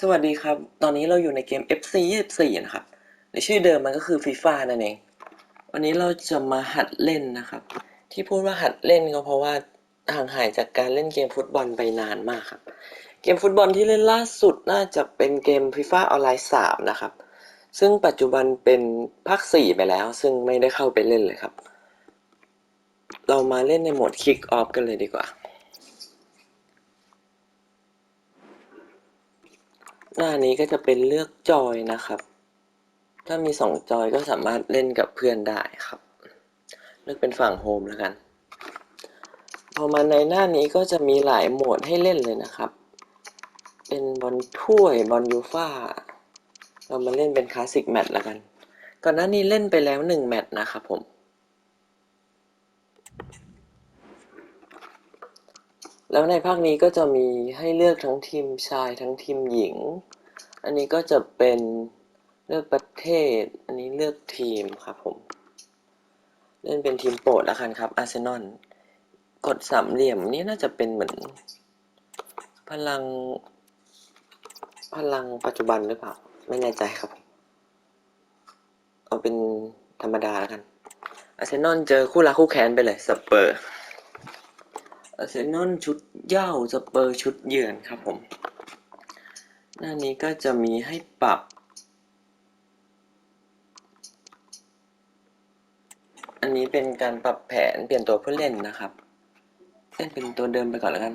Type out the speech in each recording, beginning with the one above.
สวัสดีครับ ตอนนี้เราอยู่ในเกม FC 24 นะครับ ในชื่อเดิมมันก็คือ FIFA นั่นเอง วันนี้เราจะมาหัดเล่นนะครับ ที่พูดว่าหัดเล่นก็เพราะว่าห่างหายจากการเล่นเกมฟุตบอลไปนานมากครับ เกมฟุตบอลที่เล่นล่าสุดน่าจะเป็นเกม FIFA ออนไลน์ 3 นะครับ ซึ่งปัจจุบันเป็นภาค 4 ไปแล้ว ซึ่งไม่ได้เข้าไปเล่นเลยครับ เรามาเล่นในโหมด Kick Off กันเลยดีกว่า หน้านี้ก็จะเป็นเลือกจอยนะครับ ถ้ามีสองจอยก็สามารถเล่นกับเพื่อนได้ครับ เลือกเป็นฝั่งโฮมแล้วกัน พอมาในหน้านี้ก็จะมีหลายโหมดให้เล่นเลยนะครับ เป็นบอลถ้วยบอลยูฟ่าเรามาเล่นเป็นคลาสสิกแมตช์แล้วกัน ก่อนหน้านี้เล่นไปแล้วหนึ่งแมตช์นะครับผม แล้วในภาคนี้ก็จะมีให้เลือกทั้งทีมชายทั้งทีมหญิง อันนี้ก็จะเป็นเลือกประเทศ อันนี้เลือกทีมครับผม เล่นเป็นทีมโปรดล้วกันครับอาร์เซนอล กดสามเหลี่ยมนี่น่าจะเป็นเหมือน พลัง พลังปัจจุบันหรือเปล่า ไม่แน่ใจครับ เอาเป็นธรรมดาแล้วกัน อาร์เซนอลเจอคู่รักคู่แค้นไปเลยสเปอร์ อาร์เซนอลชุดเย้าสเปอร์ชุดเยือนครับผม หน้านี้ก็จะมีให้ปรับ อันนี้เป็นการปรับแผนเปลี่ยนตัวผู้เล่นนะครับ เล่นเป็นตัวเดิมไปก่อนแล้วกัน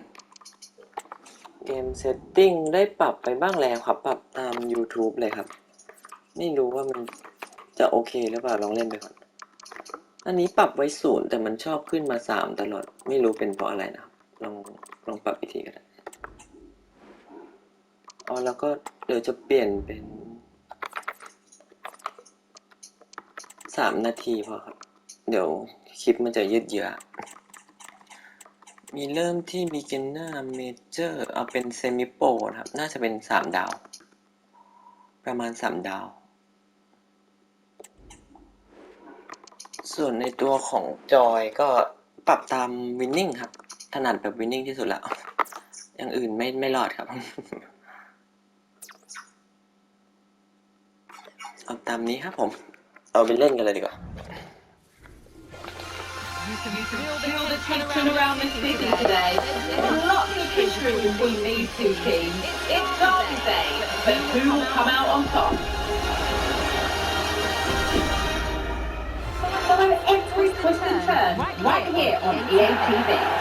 เกมเซตติ้งได้ปรับไปบ้างแล้วครับ ปรับตาม YouTube เลยครับ ไม่รู้ว่ามันจะโอเคหรือเปล่าลองเล่นไปก่อน อันนี้ปรับไว้ศูนย์แต่มันชอบขึ้นมาสามตลอด ไม่รู้เป็นเพราะอะไรนะครับลองลองปรับอีกทีก็ได้อ๋อแล้วก็เดี๋ยวจะเปลี่ยนเป็นสามนาทีพอครับ เดี๋ยวคลิปมันจะยืดเยื้อมีเริ่มที่ beginner major เอาเป็น semi pro นะครับ น่าจะเป็นสามดาว ประมาณสามดาว ส่วนในตัวของจอยก็ปรับตามวินนิ่งครับ ถนัดแบบวินนิ่งที่สุดแล้วอย่างอื่นไม่ไม่รอดครับเอาตามนี้ครับผม เอาไปเล่นกันเลยดีกว่า Follow every twist and turn right here on EA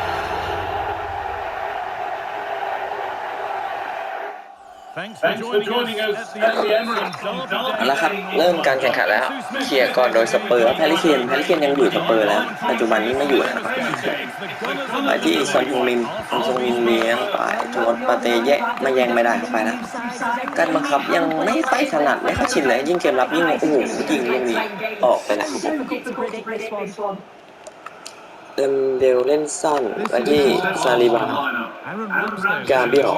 เอาละครับ เริ่มการแข่งขันแล้ว เคลียร์ก่อนโดยสเปอร์แพริเคนแพริเคนยังอยู่สเปอร์แล้ว ปัจจุบันนี้ไม่อยู่นะครับไปที่ซอนฮงมินซอนฮงมินเลี้ยงไปโจนปาเตแยะมาแยงไม่ได้ไปนะ การบังคับยังไม่ค่อยถนัดไม่ค่อยชินเลย ยิ่งเกมรับยิ่งโอ้โหยิงลูกนี้ออกไปแล้วครับผม เดิมเดลเล่นสั้นไปที่ซาลิบา Aaron Ramsdale, Gabriel,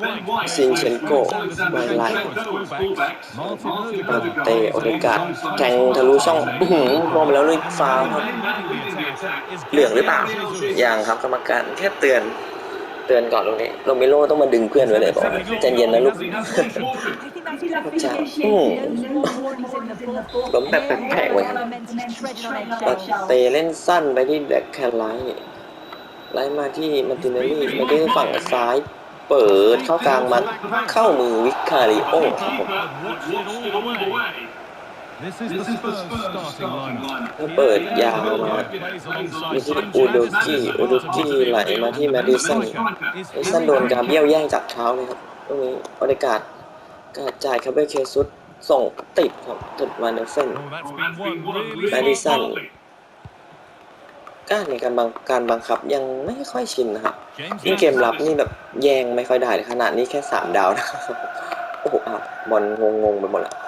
Ben White, Zinchenko, Van Van Lijn. Martin เปิด Odegaard, เตะโอเดการ์ดแทงทะลุช่องอื้อหือมองไปแล้วเลยฟาวล์ครับเหลืองหรือเปล่ายังครับกรรมการแค่เตือน เตือนก่อนตรงนี้โรเมโรต้องมาดึงเพื่อนไว้เลยบอกว่าใจเย็นนะลูกจะอืมล้มแบบแปลกๆเลยครับปัดเตะเล่นสั้นไปที่แบ็คแคลไลท์ไล่มาที่มาร์ติเนลลี่มาที่ฝั่งซ้ายเปิดเข้ากลางมันเข้ามือวิคาริโอครับผม เปิดยาวมา Plays มา alongside ที่อูโดกี้อูโดกี้ไหลมาที่แมดดิสันไอ้สั้นโดนกาเบี้ยวแย่งจากเท้าเลยครับตรงนี้บริการกระจายคาเบเคซุดส่งติดครับติดมาเนเฟน Oh, that's been won really แมดดิสันการในการบังการบังคับยังไม่ค่อยชินนะครับ James ยิ่งเกมรับนี่แบบแยงไม่ค่อยได้เลยขนาดนี้แค่สามดาวนะครับโอ้โหอ้าวบอลงงๆไปหมดแล้วไ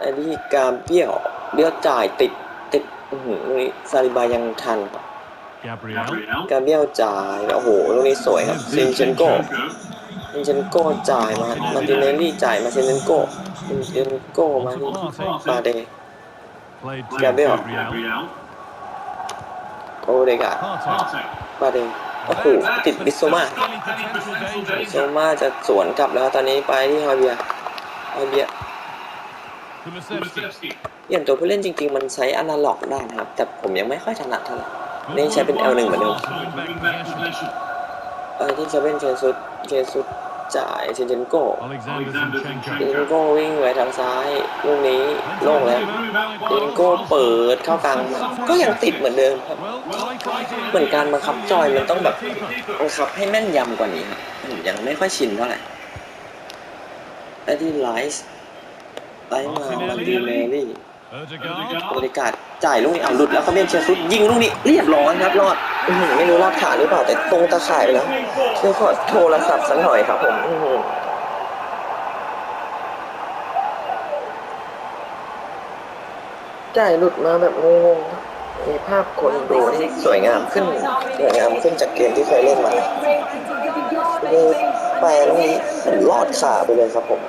อ้นี่กาเบี้ยวเบี้ยวจ่ายติดติดอื้อหือตรงนี้ซาลิบายังทันครับ Gabriel, กาเบี้ยวจ่ายโอ้โหตรงนี้สวยครับซินเชนโกซินเชนโก้จ่ายมามาติเนลลี่จ่ายมาซินเชนโก้ซินเชนโก้มาที่ฟาเด played to Gabriel. Gabriel. โอเดกา Partey, ฟาเดโอ้โหติดบิสโซมา Any potential บิสโซ danger. มาจะสวนกลับแล้วตอนนี้ไปที่ฮอยเบียร์ฮอยเบีย ร์ Kulusevski. เปลี่ยนตัวผู้เล่นจริง ๆ มันใช้อนาล็อกได้นะครับ แต่ผมยังไม่ค่อยถนัดเท่าไหร่นี่ใช้เป็น L1 เหมือนเดิม Win back possession. ไปที่เควินเคซุสเคซุสจ่ายเซนเจนโก Alexander เซน Zinchenko. โกวิ่งไว้ทางซ้ายลูกนี้โล่งแล้วเซนโกเปิดเข้ากลางมาก็ยังติดเหมือนเดิมครับ Well, tight idea. เหมือนการบังคับจอยมันต้องแบบบังคับให้แม่นยำกว่านี้ครับผมยังไม่ค่อยชินเท่าไหร่แต่ที่ไลซ์ ไลซ์มามาดีเมลี่ Erdegaard. บริการจ่ายลูกนี้เอาหลุดแล้วเขาเบียนเชียร์ซุดยิงลูกนี้เรียบร้อยครับรอดอื้อหือไม่รู้รอดขาหรือเปล่าแต่ตรงตะข่ายไปแล้วเดี๋ยวขอโทรศัพท์สักหน่อยครับผมอื้อหือจ่ายหลุดมาแบบงงๆครับมีภาพคนดูที่สวยงามขึ้นสวยงามขึ้นจากเกมที่เคยเล่นมาคือแปลนี้มันรอดขาไปเลยครับผม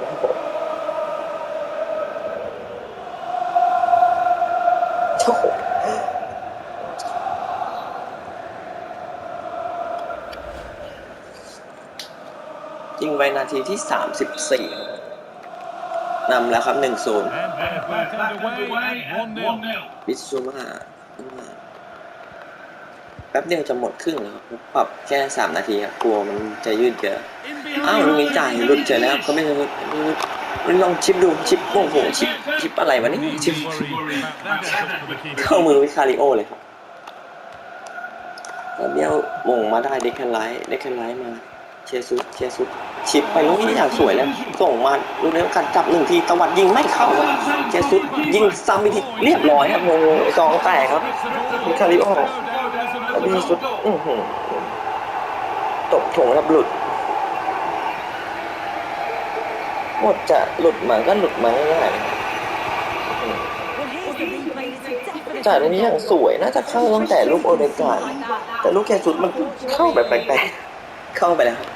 ยิงไปนาทีที่ 34ครับนำแล้วครับ1-0 And they're back underway at 1-0. บิซูมาขึ้นมาแป๊บเดียวจะหมดครึ่งแล้วครับปรับแค่ 3 นาทีครับกลัวมันจะยืดเยอะ In อ้าว behind. ลูกนี้จ่ายหลุดเจอแล้วเขาไม่รู้มัน ลองชิปดูชิปโอ้โหชิปชิปอะไรวะนี่ชิปเข้ามือวิคาริโอเลยครับแล้วเบี้ยวมงมาได้เด็กแคนไลท์เด็กแคนไลท์มาเชียร์ซุดเชียร์ซุดชิปไปลูกนี้อย่างสวยแล้วส่งมาลูกนี้กัดจับหนึ่งทีตะวัดยิงไม่เข้าเชียร์ซุดยิงซ้ำอีกทีเรียบร้อยครับโอ้โหสองแตกครับวิคาริโอแล้วเบี้ยซุดอื้อหือตกถงครับหลุด หมดจะหลุดมาก็หลุดมาง่ายๆจ่ายตรงนี้อย่างสวยน่าจะเข้าตั้งแต่ลูกโอเดกาดแต่ลูกแคสุดมันเข้าแบบแปลกๆเข้าไปแล้วครับ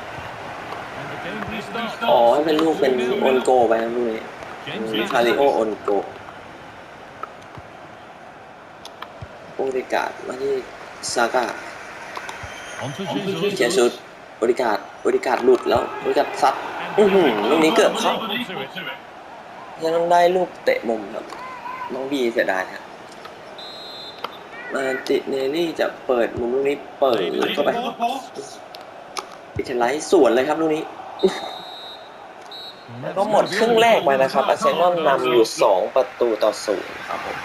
And the game restarts. อ๋อให้เป็นลูกเป็นโอนโกไปนะลูกนี้ James คาริโอโอนโกโอเดกาดมาที่ซาก้า On to เจ Jesus. สุดบริการบริการหลุดแล้วบริการซัด อื้อหือลูกนี้เกือบเข้า To it. ยังต้องได้ลูกเตะมุมครับ น้องบีเสียดายครับ มาติเนลลี่จะเปิดมุมลูกนี้เปิดเข้าไปปิเทนไลท์สวนเลยครับลูกนี้ แล้วก็หมดครึ่งแรกไปนะครับอาร์เซนอลนำอยู่ 2 ประตูต่อศูนย์ครับผม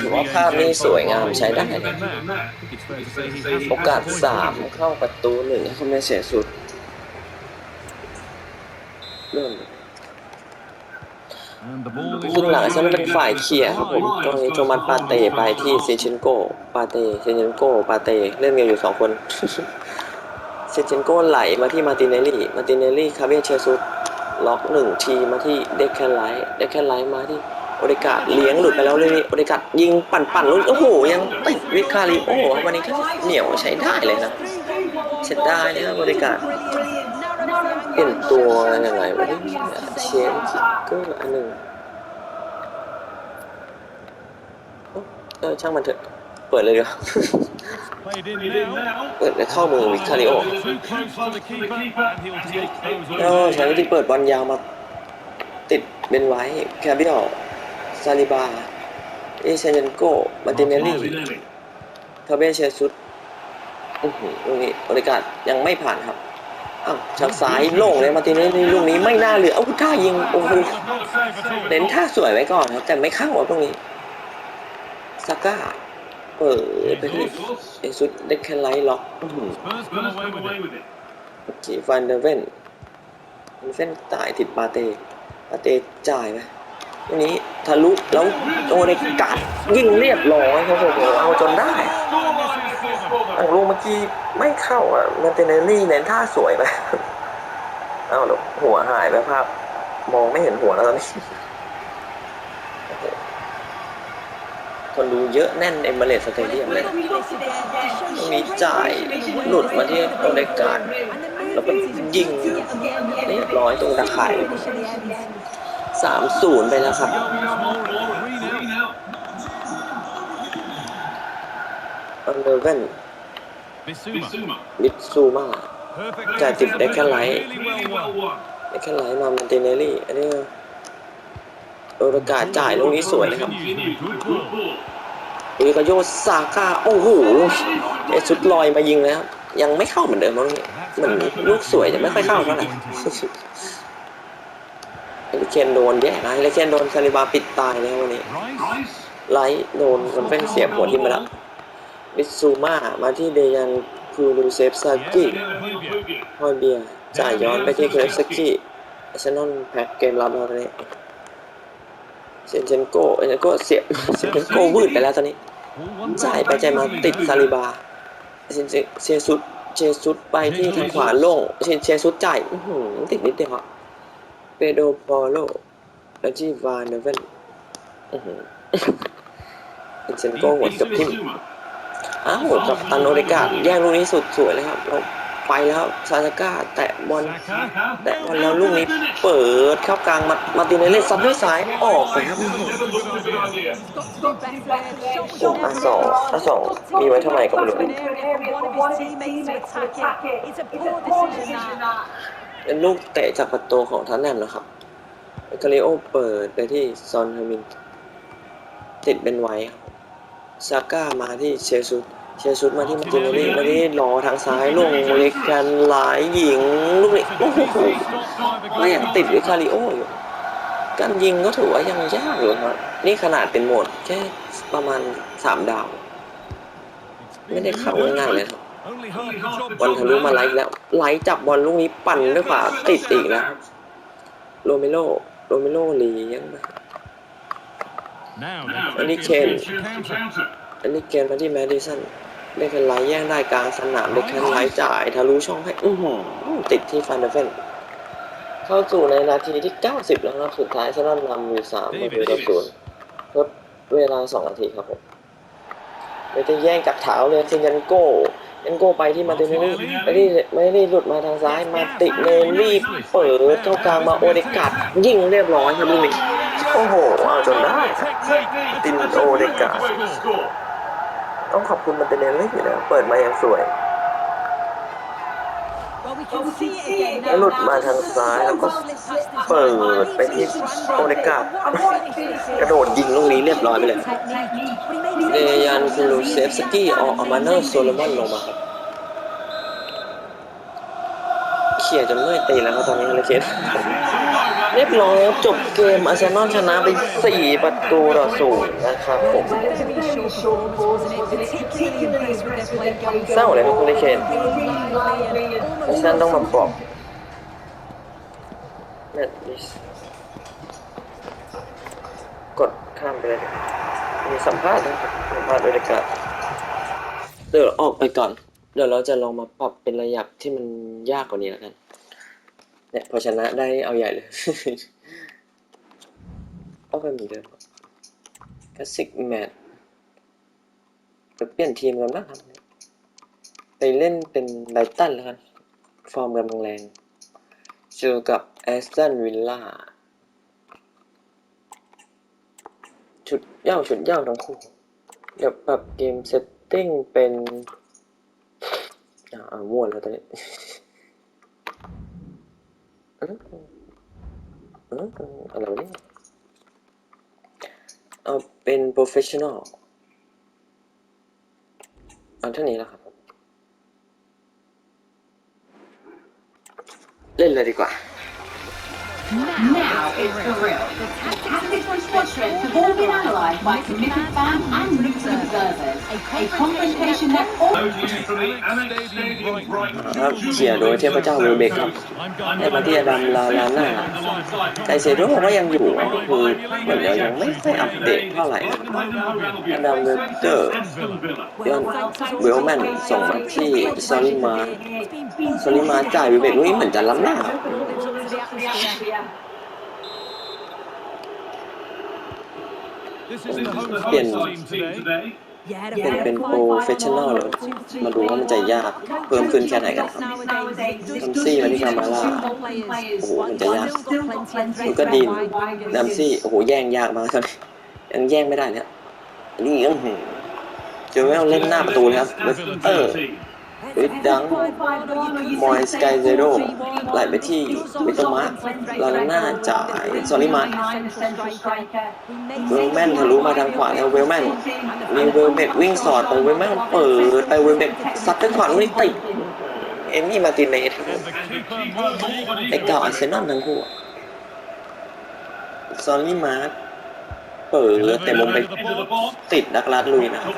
ถือว่าภาพนี้สวยงามใช้ได้นะ I think it's fair to say he has โอกาส3เข้าประตูหนึ่งเขาไม่เสียสุดเริ่ม And the ball is ครึ่งหลังอาร์เซนเป็นฝ่ายเคลียครับผมตรงนี้โทมัสปาเต้ไปที่เซเชนโกปาเต้เซเชนโกปาเต้เล่นกันอยู่สองคนเซเชนโกไหลมาที่มาติเนลลี่มาติเนลลี่คาเบียเชซุสล็อกหนึ่งทีมาที่เด็กแคนไลท์เด็กแคนไลท์มาที่ โอเดกาเลี้ยงหลุดไปแล้วเลยโอเดกายิงปั่นปั่นๆลุ้นโอ้โหยังติดวิคาริโอวันนี้ก็เหนียวใช้ได้เลยนะเสียดายเลยครับโอเดกาเปลี่ยนตัวยังไงวะเนี่ยเชนคิกเกอร์อันหนึ่งเออช่างมันเถอะเปิดเลยดีกว่าเปิดเข้ามือวิคาริโอ Too close to the keeper, and he'll take those ก็ away. ใช้วิธีเปิดบอลยาวมาติดเบนไว้แคบิอ ซาลิบา เอเชนเนโกมาติเนลลี่คาเบเชซุสอื้อหือลูกนี้บริการยังไม่ผ่านครับ อ้าวทางซ้ายโล่งเลยมาติเนลลี่ลูกนี้ไม่น่าเหลือเอ้าท่ายิง โอ้โห Not save at all. เน้นท่าสวยไว้ก่อนครับ แต่ไม่เข้าอะตรงนี้ซาก้าเปิดไปที่เอซุสเด็กแค่ไลท์ล็อกอื้อหือ Spurs come away with it. จีฟันเดเวนเส้นตายติดปาเตปาเตจ่ายไปตรง นี้ทะลุแล้วโดนในกัดยิงเรียบร้อยครับผมเอาจนได้อังลูกเมื่อกี้ไม่เข้าอะมันเตเนลลี่เน้นท่าสวยไปเอ้าหลบหัวหายไปภาพ มองไม่เห็นหัวแล้วตอนนี้คนดูเยอะแน่นเอมเบรสสเตเดียมเลยตรงนี้จ่ายหลุดมาที่โอเดกาดแล้วก็ยิงเรียบร้อยตรงตะข่าย สามศูนย์ไปแล้วครับ Small or three now. อันเดอร์เวน Bissouma. มิตซูมา Perfect. Chà, chụp để cái lái. Really well won. ไอ้แค่ไหลมามันเตเนลี่ อันนี้โอกาสจ่ายลูกนี้สวยนะครับ Good ball. อุยกโยซาก้า โอ้โหไอ้ชุดลอยมายิงแล้ว ยังไม่เข้าเหมือนเดิมมั้งเนี่ยเหมือนลูกสวยจะไม่ค่อยเข้าเท่าไหร่เฮ ลิเคนโดนแย่นะเลิเคนโดนซาลิบาปิดตายเลยวันนี้ไลท์โดนมันเป็นเสียบหัวทิ่มไปแล้วมิซูมามาที่เดยันคูรูเซฟซากิฮอยเบียจ่ายย้อนไปที่เคลฟสกิอาร์เซนอลแพ็กเกมรับแล้วตอนนี้เซนเชนโกเซนโกเสียบเซนเชนโกวืดไปแล้วตอนนี้จ่ายไปใจมาติดซาลิบาเซนเชเชซุดเชซุดไปที่ทางขวาโล่งเชเชซุดจ่ายติดนิดเดียวอะ เปโดปอโลแล้วที่วานเดเวนอื้อหือเซนเชนโกหัวกับทิมอ้าวกับตันโอเดกาแย่งลูกนี้สุดสวยเลยครับเราไปแล้วซาซาก้าแตะบอล Saka. แตะบอลแล้วลูกนี้เปิดเข้ากลางมามาตินเนเล่ซัดด้วยซ้ายออกไปครับโอ้อาสองอาสองมีไว้ทำไมก็ไม่รู้ one of his teammates to attack it. It's a poor decision that. เป็นลูกเตะจากประตูของทันแนมนะครับเอกาลิโอเปิดไปที่ซอนเฮอร์มิน ติดเป็นไว้ครับซาก้ามาที่เชซุดเชซุดมาที่มาตินเนเล่มาที่รอทางซ้ายลงเล็กกันหลายหญิงลูกนี้โอ้โหก็ยังติดวิคาริโออยู่การยิงก็ถือว่ายังยากอยู่ครับ นี่ขนาดเป็นโหมดแค่ประมาณสามดาว ไม่ได้เข้าง่ายๆเลยครับ Only half the job บอลทะลุมาไล่แล้วไล่จับบอลลูกนี้ปั่นด้วยขวาติดอีกแล้วครับโรเมโลโรเมโลเลี้ยงมา Now, And he they've got can. a chance to counter. อันนี้เกมมาที่แมดิสันได้แค่ไล่แย่งได้กลางสนามได้แค่ไล่จ่ายทะลุช่องให้อื้อหือติดที่ฟันเดอร์เฟนเข้าสู่ในนาทีที่ 90 แล้วนะครับสุดท้ายซนอนนำอยู่3ประตูต่อศูนย์ทดเวลา 2 นาทีครับผมไม่ได้แย่งกับเท้าเลยเซนยันโก้ ยันโก้ไปที่มาเตเนลี่ไม่ได้ไม่ได้หลุดมาทางซ้ายมาติเนลี่เปิดเข้ากลางมาโอเดกัดยิงเรียบร้อยครับลูกนี้โอ้โหเอาจนได้ Technique. Didn't That's a order great gas. way to score. ต้องขอบคุณมาเตเนลี่นะเปิดมาอย่างสวย แล้วหลุดมาทางซ้ายแล้วก็เปิดไปที่โอเนกากระโดดยิงลูกนี้เรียบร้อยไปเลยเดยันคูลูเซฟสกี้ออกอามาเนอร์โซโลมอนลงมาครับเขี่ยจนเมื่อยตีแล้วครับตอนนี้เลยเคส เรียบร้อยจบเกมอาร์เซนอลชนะไป 4 ประตูต่อศูนย์นะครับผมเศร้าเลยครับคุณเลเคน lively and เพราะ almost ฉะนั้นต้องมาบอกแมตติสกดข้ามไปเลยมีสัมภาษณ์นะครับสัมภาษณ์บรรยากาศเดี๋ยวออกไปก่อน เดี๋ยวเราจะลองมาปรับเป็นระยับที่มันยากกว่านี้แล้วกัน เนี่ยพอชนะได้เอาใหญ่เลยเอาไปเหมือนเดิมคลาสสิกแมตจะเปลี่ยนทีมกันบ้างครับไปเล่นเป็นไบรตันแล้วกันฟอร์มกำลังแรงเจอกับแอสตันวิลล่าชุดเย่าชุดเย่าทั้งคู่เดี๋ยวปรับเกมเซตติ้งเป็น อ่าอ่ามั่วแล้วตอนนี้ อืมอืมอะไรวะเนี่ยเอาเป็น professional เอาเท่านี้แล้วครับ เล่นเลยดีกว่า Now is the real. The tactics and squadrons have all been analysed by committed fan and route observers. A confrontation that all... ครับเสียโดยเทพเจ้าเวลเบกครับในประเทดำลาลาน่าแต่เซโร่ก็ยังอยู่คือเหมือนยังยังไม่ค่อยอัปเดตเท่าไหร่อันดับเลเตอร์ยอนเวลแมนส่งมาที่ซาลิมาซาลิมาจ่ายเวลเบกนี่เหมือนจะล้ำหน้า ครับ This is the home Tiền. team today. Yeah, เป็นเป็นโปรเฟชชั่นอลเลยมาดูว่ามันจะยากเพิ่มขึ้นแค่ไหนกันครับดัมซี่มาที่คามาร่าโอ้โหมันจะยากมันก็ดีนดัมซี่โอ้โหแย่งยากมากครับยังแย่งไม่ได้เนี่ยอันนี่อื้อหือเจอเวลเล่นหน้าประตูเลยครับเวส เตอร์เอ็ดดังมอยสกายเซโร่ไหลไปที่มิโตมะลาลาน่าจ่ายซอริมาเวลแมนทะลุมาทางขวาแล้วเวลแมนมีเวลเบกวิ่งสอดไปเวลแมนเปิดไปเวลเบกซัดด้วยขวาลูกนี้ติดเอมมี่มาตินเนสไอ้เก่าอาร์เซนอลทั้งคู่ซอริมาร์ เปิดแต่มุมไปติดดักลาดลุยนะครับ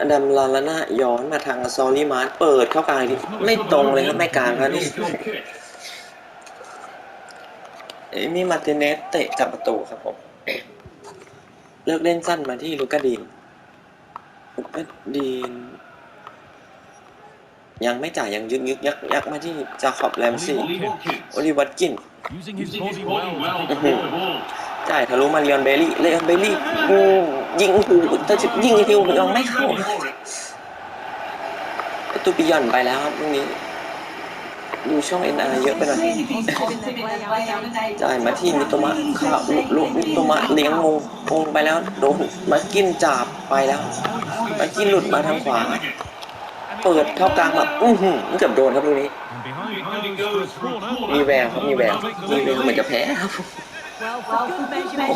อดัมลาลาน่าย้อนมาทางซอรี่มาร์เปิดเข้ากลางไม่ตรงเลยครับไม่กลางครับนี่เอมี่มาติเนสเตะกับประตูครับผมเลือกเล่นสั้นมาที่ลูกาดีนลูกาดีน ยังไม่จ่ายยังยึกยึกยักยักมาที่จาขอบแรมซี่โอลิวัตกิน จ่ายทะลุมาเลียนเบลลี่เลออนเบลลี่ยิงหูถ้าจะยิงฮิวยังไม่เข้าประตูปิยอนไปแล้วครับตรงนี้ดูช่องเอ็นอาเยอะไปหน่อยจ่ายมาที่มิโตมะข้าวลูกมิโตมะเลี้ยงงงงงไปแล้วโดนมากินจับไปแล้วมากินหลุดมาทางขวา เปิดเข้ากลางแบบอื้อหือเกือบโดนครับตรงนี้ มีแววครับมีแววมีแววเหมือนจะแพ้ครับ โอ้โห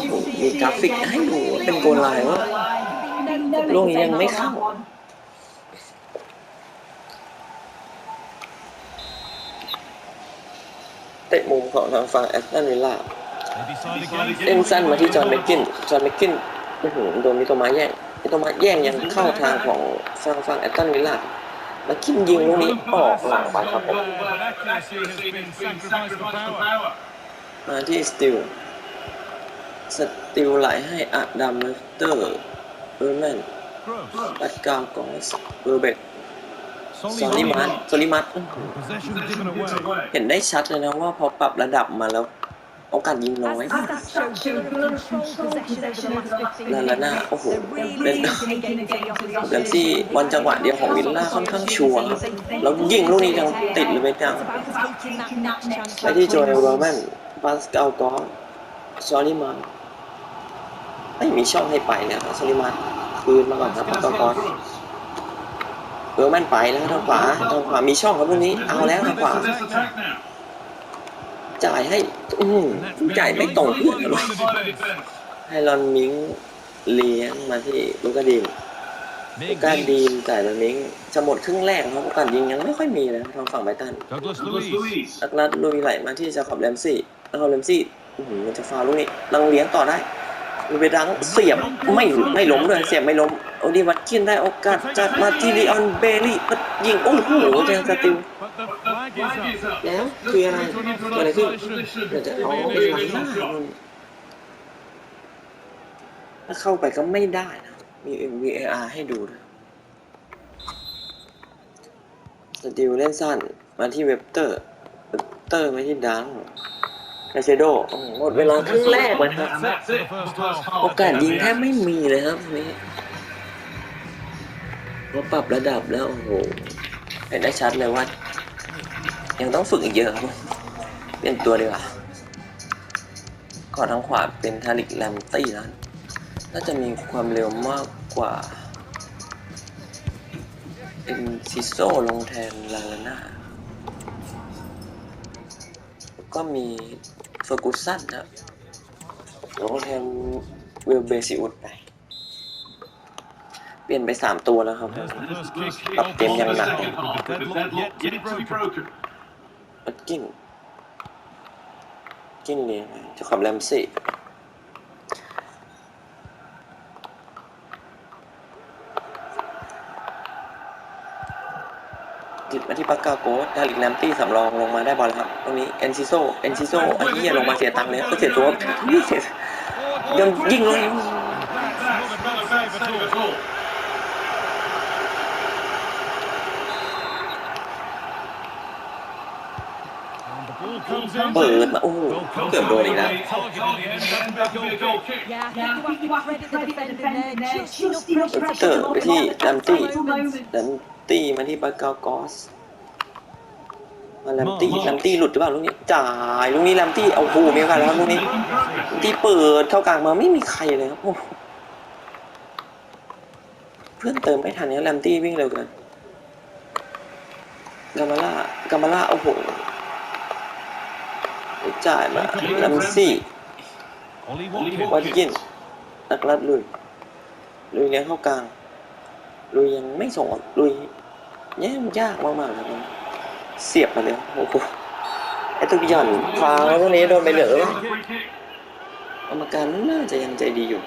you see มีกราฟิกให้ดูเป็นโกลไลน์ว่าลูกนี้ยังไม่เข้าเตะมุมของทางฝั่งแอสตันวิลล่าเล่นสั้นมาที่จอห์นแมกกิน จอห์นแมกกินอื้อหือโดนมิโตมาแย่งมิโตมาแย่งยังเข้าทางของฝั่งฝั่งแอสตันวิลล่าแมกกินยิงลูกนี้ออกหลังไปครับผมมาที่สติล สติลไหลให้อะดัมเลฟเตอร์เบอร์แมน Gross. ปัดกาวกองสเบอร์เบกซอ Solly ริมัส Martin. ซอริมัสอื้อหือ Possession given away. เห็นได้ชัดเลยนะว่าพอปรับระดับมาแล้วโอกาสยิงน้อย As the stats show, Fulham have controlled possession over the last 15ลาลาน่า minutes. โอ้โห They're เล่น really getting into the แรม opposition. ซี่บอลจังหวะเดียวของวิลล่าค่อนข้างชัวร์ครับแล้วยิงลูกนี้ยังติดเลยไปจัง It's about taking that next chance. ไปที่โจเอลโรแมนปาสกาลกอนซอริมาน ไม่มีช่องให้ไปแล้วครับซอริมานคืนมาก่อนครับปาสกาลกอนโรแมนไปแล้วทางขวาทางขวามีช่องครับลูกนี้ เอาแล้วทางขวาจ่ายให้ อืมจ่ายไม่ตรงเพื่อนเลยให้รอนมิงเลี้ยงมาที่ลูกาดีมลูกาดีมจ่ายมามิงจะหมดครึ่งแรกครับโอกาสยิงยังไม่ค่อยมีเลยครับทางฝั่งไบตัน Douglas Luiz. นักนัดลุยไหลมาที่จาคอบแรมซี่แล้วแรมซี่อื้อหือมันจะฟาวลูกนี้ลังเลี้ยงต่อได้ ลูเบดังเสียบไม่ไม่ล้มเลยเสียบไม่ล้มโอดีวัตกินได้โอกาสจัดมาที่ลีออนเบลลี่ก็ยิงโอ้โหเจอสติล But the flag is up. แล้วคืออะไรเกิดอะไรขึ้นเดี๋ยวจะเอาเป็นหลังหน้าถ้าเข้าไปก็ไม่ได้นะ มี VAR ให้ดูด้วยสติลเล่นสั้นมาที่เวบเตอร์เวบเตอร์มาที่ดัง คาเชโดโอ้โหหมดเวลาครึ่งแรกเลยครับ And that's it for the first half. โอกาสยิงแทบไม่มีเลยครับทีนี้พอปรับระดับแล้วโอ้โหเห็นได้ชัดเลยว่า ยังต้องฝึกอีกเยอะครับเปลี่ยนตัวดีกว่าขอทางขวาเป็นทาริกแลมตี้แล้วน่าจะมีความเร็วมากกว่าเอ็นซิโซลงแทนลาลาน่าก็มี เฟอร์กูสันครับลงแทนเวลเบซิอุดไป เปลี่ยนไปสามตัวแล้วครับปรับเต็มยังหนักกิ้งกิ้งเลยจะขับแรมซี่ติดมาที่ ปากกาโกดาลิกแรมตี้สำรองลงมาได้บอลครับตรงนี้เอนซิโซเอนซิโซไอ้เหี้ยลงมาเสียตังค์เลยก็เสียตัวนี่เสียยังยิงเลยเปิดมาโอ้เกือบโดนอีกแล้วเกเตอร์ไปที่แรมตี้ moment. แรมตี้มาที่ปากากอส มาแรมตี้แรมตี้หลุดหรือเปล่าลูกนี้จ่ายลูกนี้แรมตี้เอาโอ้โหมีโอกาสแล้วลูกนี้แรมตี้เปิดเข้ากลางมาไม่มีใครเลยครับโอ้โหเพื่อนพื่อนเติมไม่ทันเนี่ยแรมตี้วิ่งเร็วเกินกามาล่ากามาล่าโอ้โหจ่ายมาแรมซี่ Ollie วัด Watkins. กินนักลัดลุยลุยเลี้ยงเข้ากลางลุยยังไม่ส่งออกลุยแย่ยากมากๆเลยมัน เสียบมาเลยโอ้โหไอ้ตุกหย่อนฟาวแล้วตรงนี้โดนไปเหลือวะกรรมการน่าจะยังใจดีอยู่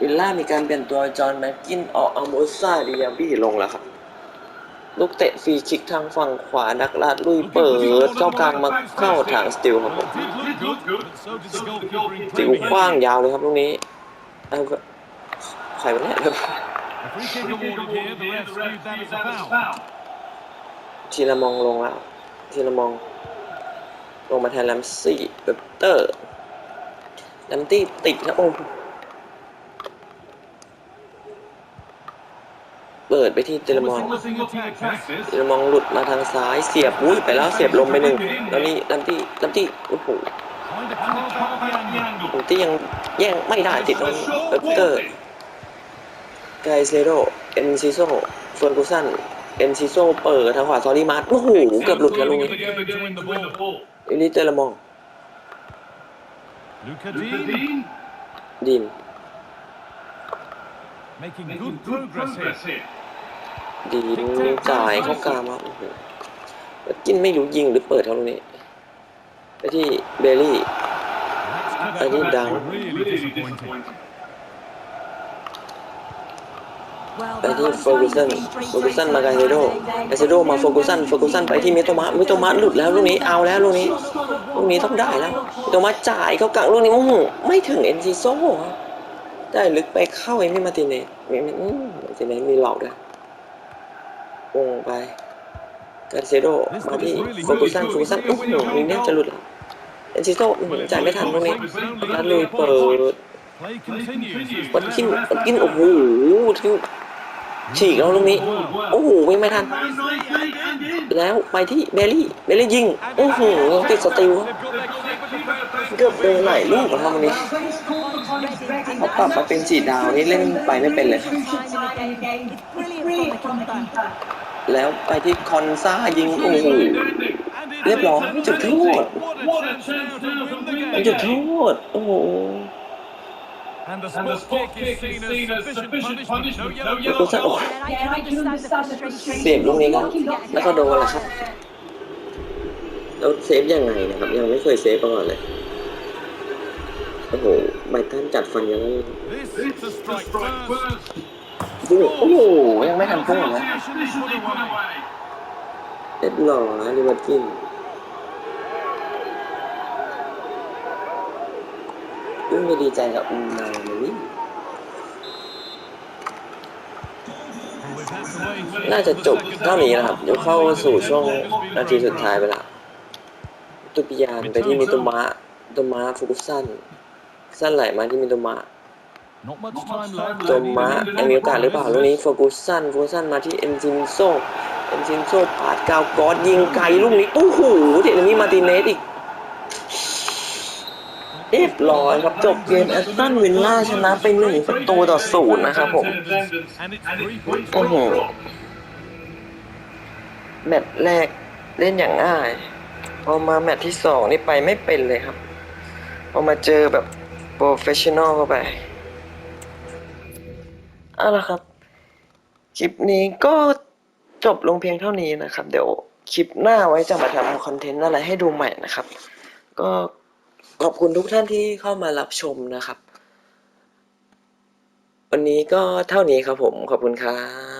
วิลล่ามีการเปลี่ยนตัวจอห์นแม็กกินออกเอาโมซ่าดิยาบี้ลงแล้วครับ ลูกเตะฟรีคิกทางฝั่งขวานักลาดลุยเปิดเข้ากลางมาเข้าทางสติลครับผม Did look good, but so did the goalkeeper in ติว Premier กว้าง League. ยาวเลยครับลูกนี้เอาก็ใครวะเนี่ย A free kick ทีละมองลงแล้วทีละมองลงมาแทนแลมซี่เปเตอร์แลมตี้ติดนะโอ้โหเปิดไปที่เทเลมอน Promising attack this. เทเลมองหลุดมาทางซ้ายเสียบอุ้ยไปแล้วเสียบลมไปหนึ่งแล้วนี่แลมตี้แลมตี้โอ้โห Trying to carve out the angle. แลมตี้ยังแย่งไม่ได้ติดตรงเปเตอร์ไกเซโรเอ็นซิโซเฟอร์กูสัน เอ็นซิโซเปิดทางขวาซอรี่มาร์โอ้โหเกือบหลุดกันลูก Going นี้ again to win the ball. อิลิเตเลมอง Luca Dean ดิน making good progress here. ดีจ่ายเข้ากลางมาโอ้โหแล้วกินไม่รู้ยิงหรือเปิดเขาตรงนี้ไปที่เบลลี่ That's I did down. really ไปที่เฟกูสันเฟกูสันมาไกเซโดไกเซโดมาเฟกูสันเฟกูสันไปที่มิโตมะมิโตมะหลุดแล้วลูกนี้เอาแล้วลูกนี้ลูกนี้ต้องได้แล้วมิโตมะจ่ายเขากลางลูกนี้อื้อหือไม่ถึงเอ็นซิโซได้ลึกไปเข้าเอมี่มาติเนสมีมีอืมาติเนสมีหลอกด้วยวงไปไกเซโดมาที่เฟกูสันเฟกูสันอื้อหือนี่เนี่ยจะหลุดแล้วเอ็นซิโซอื้อหือจ่ายไม่ทันตรงนี้นัดเลยเปิด วัด the กิน ref วัดกินโอ้โหทิ้งฉีกแล้วลูกนี้ โอ้โหวิ่งไม่ทัน แล้วไปที่เบลลี่ เบลลี่ยิง โอ้โหติดสติล They've got their keeper defender. เกือบโดนไหลายลูกอะครับวันนี้เขาปรับมาเป็นสีดาวนี่เล่นไปไม่เป็นเลย Time in the game. It's brilliant from the keeper. แล้วไปที่คอนซ่ายิง โอ้โห And it เรียบร้อย is จุดโทษ What a chance now to win the จุด game. โทษ โอ้โห And the spot kick is seen as sufficient punishment. No แล้ว yellow ก็จะโอ้ card. And I can understand the frustration. เสียบลูกนี้ก็แล้วก็โดนแหละครับแล้วเซฟยังไงนะครับ ยังไม่เคยเซฟมาก่อนเลยโอ้โหไบตันจัดฟันยังไม่ This to strike first. พุ่งโอ้โหยังไม่ทันพุ่งเลย Positionally put away. เรียบร้อยลิเวอร์กิน ยิ่งไปดีใจกับอุมมาเลยน่าจะจบเท่านี้นะครับ เดี๋ยวเข้าสู่ช่วงนาทีสุดท้ายไปละตุปิยานไปที่มิโตมะมิโตมะฟุกุสันสั้นไหลมาที่มิโตมะ Not much time left. มิโตมะยังมีโอกาสหรือเปล่าลูกนี้ฟุกุสันฟุกุสันมาที่เอ็นซินโซเอ็นซินโซปาดกาวกอดยิงไกลลูกนี้โอ้โหเดี๋ยวนี้มาติเนสอีก เรียบร้อยครับจบเกมแอสตันวิลล่าชนะไปหนึ่งประตูต่อศูนย์นะครับผม โอ้โหแมตช์แรกเล่นอย่างง่าย พอมาแมตช์ที่สองนี่ไปไม่เป็นเลยครับ พอมาเจอแบบโปรเฟชชั่นอลเข้าไปเอาละครับ คลิปนี้ก็จบลงเพียงเท่านี้นะครับ เดี๋ยวคลิปหน้าไว้จะมาทำคอนเทนต์อะไรให้ดูใหม่นะครับ ก็ ขอบคุณทุกท่านที่เข้ามารับชมนะครับ วันนี้ก็เท่านี้ครับผม ขอบคุณครับ